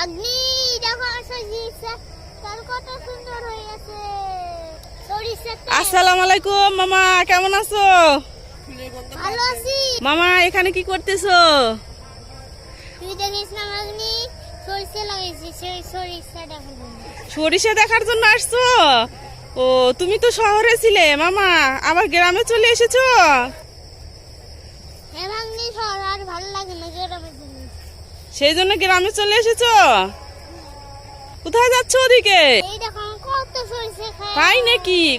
অগ্নি দেখো সরিষা তার কত সুন্দর হয়ে সরিষা আসসালামু আলাইকুম মামা কেমন আছো? ভালো আছি। মামা এখানে কি করতেছো? তুই দেখিস না অগ্নি সরিষা লাগাইছি সেই সরিষা দেখো সরিষা দেখার জন্য আসছো? ও তুমি তো শহরে ছিলে মামা আবার গ্রামে চলে এসেছ হ্যাঁ ভাগ্নি শহর আর ভালো লাগে না গ্রামের জন্য সেই জন্য গ্রামে চলে এসেছ? কোথায় যাচ্ছ ওদিকে? তাই নাকি?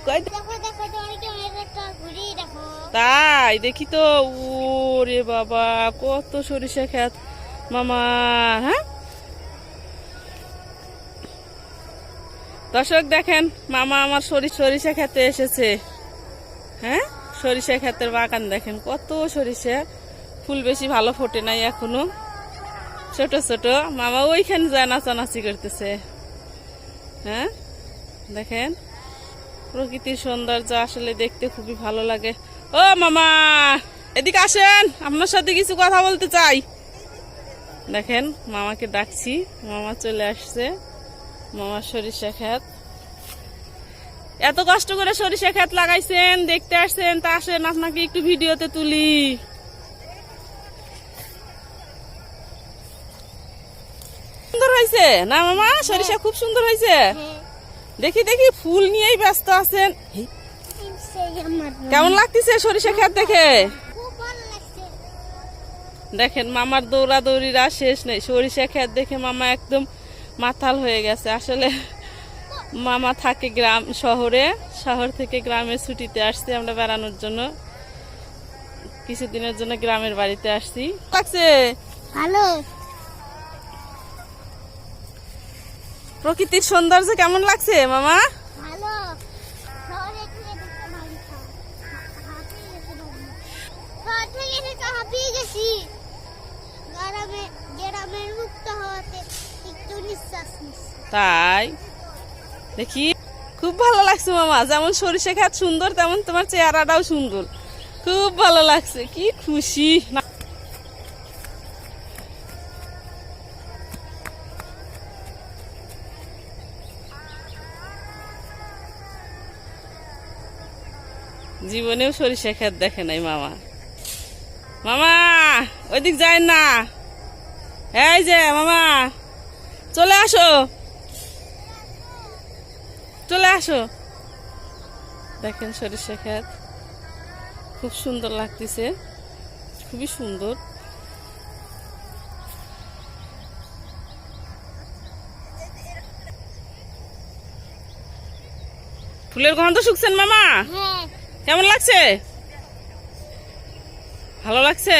তাই দেখি তো। ওরে বাবা কত সরিষা খেত। মামা হ্যাঁ? দর্শক দেখেন মামা আমার সরি- সরিষা খেতে এসেছে। হ্যাঁ? সরিষা ক্ষেতের বাগান দেখেন কত সরিষা। ফুল বেশি ভালো ফোটে নাই এখনও। ছোট ছোট। মামা ওইখানে যায় নাচানাচি করতেছে। হ্যাঁ? দেখেন, প্রকৃতির সৌন্দর্য আসলে দেখতে খুবই ভালো লাগে। ও মামা, এদিকে আসেন, আপনার সাথে কিছু কথা বলতে চাই। দেখেন, মামাকে ডাকছি। মামা চলে আসছে। মামার সরিষা ক্ষেত। এত কষ্ট করে সরিষা ক্ষেত লাগাইছেন, দেখতে আসছেন, তা আসেন, আপনাকে একটু ভিডিওতে তুলি সুন্দর হয়েছে? না মামা সরিষা খুব সুন্দর হয়েছে। হ্যাঁ দেখি দেখি ফুল নিয়েই ব্যস্ত আছেন। কেমন লাগতেছে সরিষা ক্ষেত দেখে? দেখেন মামার দৌড়াদৌড়িরা শেষ নেই। সরিষা ক্ষেত দেখে মামা একদম মাথাল হয়ে গেছে। আসলে মামা থাকে গ্রাম শহরে। শহর থেকে গ্রামের ছুটিতে আসছি আমরা বেড়ানোর জন্য। কিছুদিনের জন্য গ্রামের বাড়িতে আসছি। লাগছে? ভালো। প্রকৃতির সৌন্দর্য কেমন লাগছে মামা? তাই? দেখি। খুব ভালো লাগছে মামা। যেমন সরিষা খাত সুন্দর তেমন তোমার চেহারাটাও সুন্দর। খুব ভালো লাগছে। কি খুশি। জীবনেও সরিষা ক্ষেত দেখে নাই মামা। মামা, ওইদিক যায় না। এই যে, মামা, চলে আসো। চলে আসো। দেখেন সরিষা ক্ষেত খুব সুন্দর লাগতেছে। খুবই সুন্দর। ফুলের গন্ধ শুকছেন মামা? হ্যাঁ। কেমন লাগছে? ভালো লাগছে?